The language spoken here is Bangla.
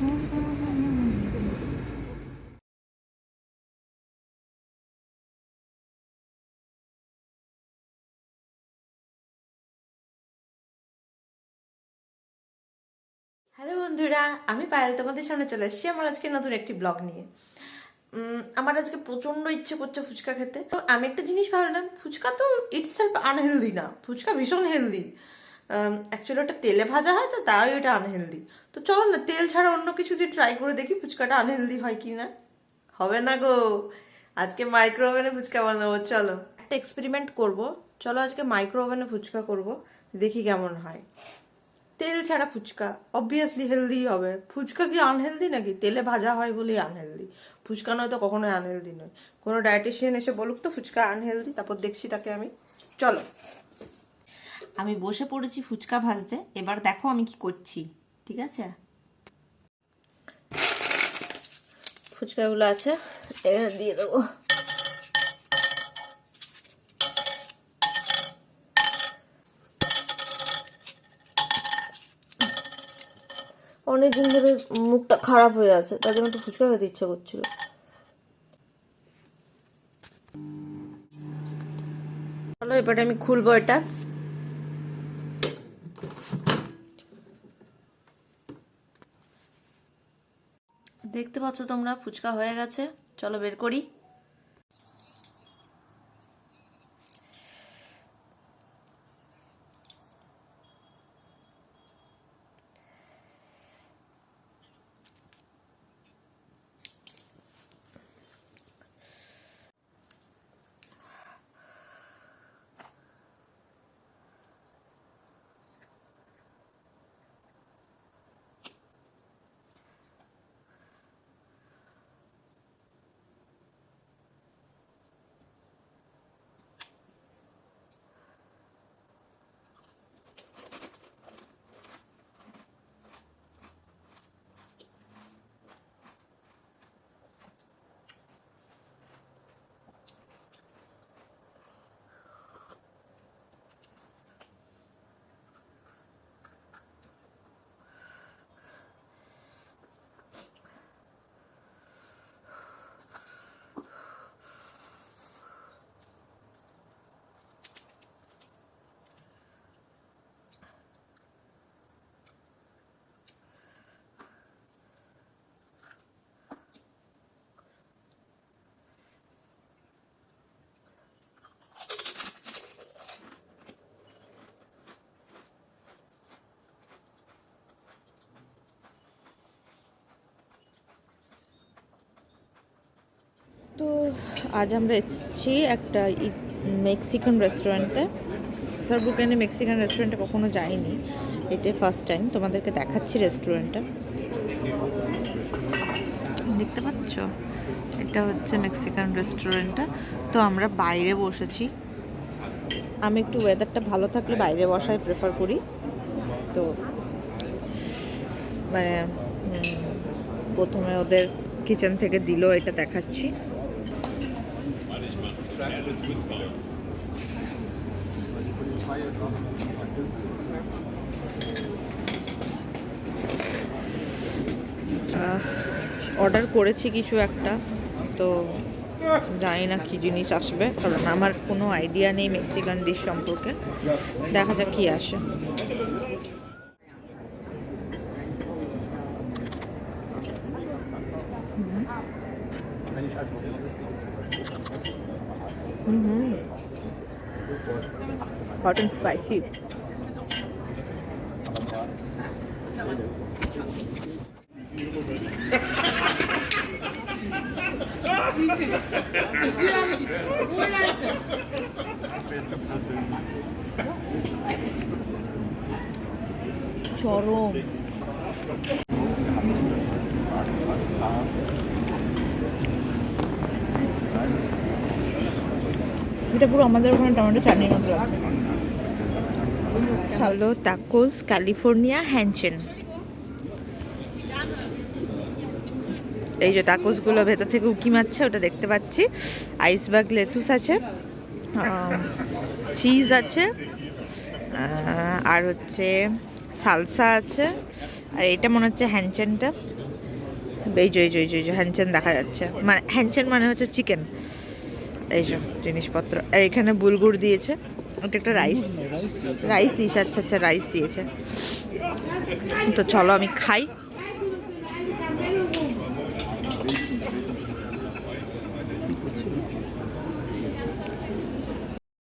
হ্যালো বন্ধুরা, আমি পায়েল তোমাদের সামনে চলে এসেছি আমার আজকে নতুন একটি ব্লগ নিয়ে। আমার আজকে প্রচণ্ড ইচ্ছে করছে ফুচকা খেতে। তো আমি একটা জিনিস ভাবলাম, ফুচকা তো ইটসেলফ আনহেলদি না, ফুচকা ভীষণ হেলদি অ্যাকচুয়ালি ওটা তেলে ভাজা হয় তো, তাই ওটা আনহেলদি তো চলো না, তেল ছাড়া অন্য কিছু দিয়ে ট্রাই করে দেখি, ফুচকাটা আনহেলদি হয় কি না? হবে না গো। আজকে মাইক্রো ওভেনে ফুচকা বানাবো, চলো। একটা এক্সপেরিমেন্ট করব। চলো আজকে মাইক্রো ওভেনে ফুচকা করব, দেখি কেমন হয়। তেল ছাড়া ফুচকা অবভিয়াসলি হেলদি হবে। ফুচকা কি আনহেলদি নাকি? তেলে ভাজা হয় বলেই আনহেলদি ফুচকা নয় তো কখনোই আনহেলদি নয়। কোনো ডায়েটিশিয়ান এসে বলুক তো, ফুচকা আনহেলদি তারপর দেখছি তাকে আমি। চলো। আমি বসে পড়েছি ফুচকা ভাজতে, এবার দেখো আমি কি করছি, ঠিক আছে? ফুচকাগুলো আছে, এখানে দিয়ে দেবো। অনেকদিন ধরে মুখটা খারাপ হয়ে আছে, তার জন্য একটু ফুচকা খেতে ইচ্ছা করছিল। চলো, এবারে আমি খুলবো এটা। দেখতে পাচ্ছ তোমরা ফুচকা হয়ে গেছে। চলো বের করি। তো আজ আমরা এসেছি একটা মেক্সিকান রেস্টুরেন্টে সারবুকেনে মেক্সিকান রেস্টুরেন্টে কখনো যাইনি। এটা ফার্স্ট টাইম তোমাদেরকে দেখাচ্ছি রেস্টুরেন্টটা দেখতে পাচ্ছ? এটা হচ্ছে মেক্সিকান রেস্টুরেন্টটা তো আমরা বাইরে বসেছি। আমি একটু ওয়েদারটা ভালো থাকলে বাইরে বসাই প্রেফার করি। তো মানে প্রথমে ওদের কিচেন থেকে দিল এটা দেখাচ্ছি। অর্ডার করেছি কিছু একটা, তো জানি না কি জিনিস আসবে, কারণ আমার কোনো আইডিয়া নেই মেক্সিকান ডিশ সম্পর্কে। দেখা যাক কি আসে। हॉट एंड स्पाइसी चोरों এটা পুরো আমাদের ওখানে টমেটো চাটনির মতো হলো টাকোস ক্যালিফোর্নিয়া হ্যানচেন এই যে টাকোসগুলো ভেতর থেকে উকি মারছে ওটা দেখতে পাচ্ছি। আইসবার্গ লেতুস আছে চিজ আছে আর হচ্ছে সালসা আছে। আর এটা মনে হচ্ছে হ্যানচেনটা এই যে এই যে এই যে, এই যে হ্যানচেন দেখা যাচ্ছে। মানে হ্যানচেন মানে হচ্ছে চিকেন এই যে জিনিসপত্র। আর এখানে বুলগুড় দিয়েছে। ওটা একটা রাইস রাইস দিয়েছে আচ্ছা আচ্ছা রাইস দিয়েছে। তো চলো আমি খাই।